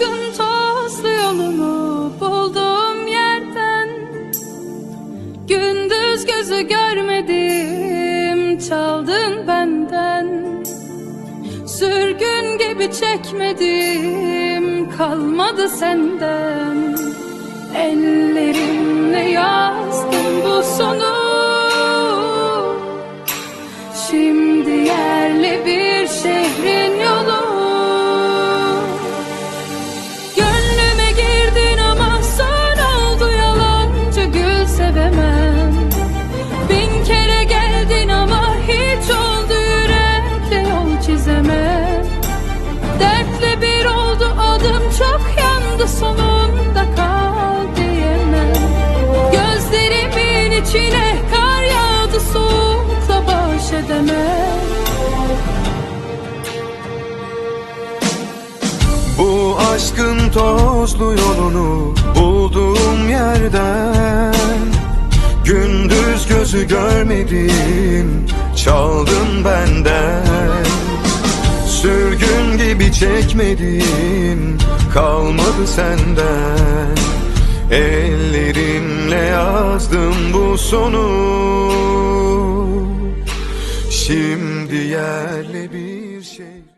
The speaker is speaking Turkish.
Aşkın tozlu yolumu bulduğum yerden Gündüz gözü görmedim çaldın benden. Sürgün gibi çekmedim kalmadı senden. Ellerimle yazdım bu sonu. Şimdi yerli bir şehrin gül sevemem Bin kere geldin ama hiç oldu yürekle yol çizemem. Dertle bir oldu adım çok yandı sonunda kal diyemem. Gözlerimin içine kar yağdı soğukla baş edemem. Bu aşkın tozlu yolunu bulduğum yerden gözü görmedim çaldın benden. Sürgün gibi çekmedim kalmadı senden. Ellerimle yazdım bu sonu. Şimdi yerle bir şey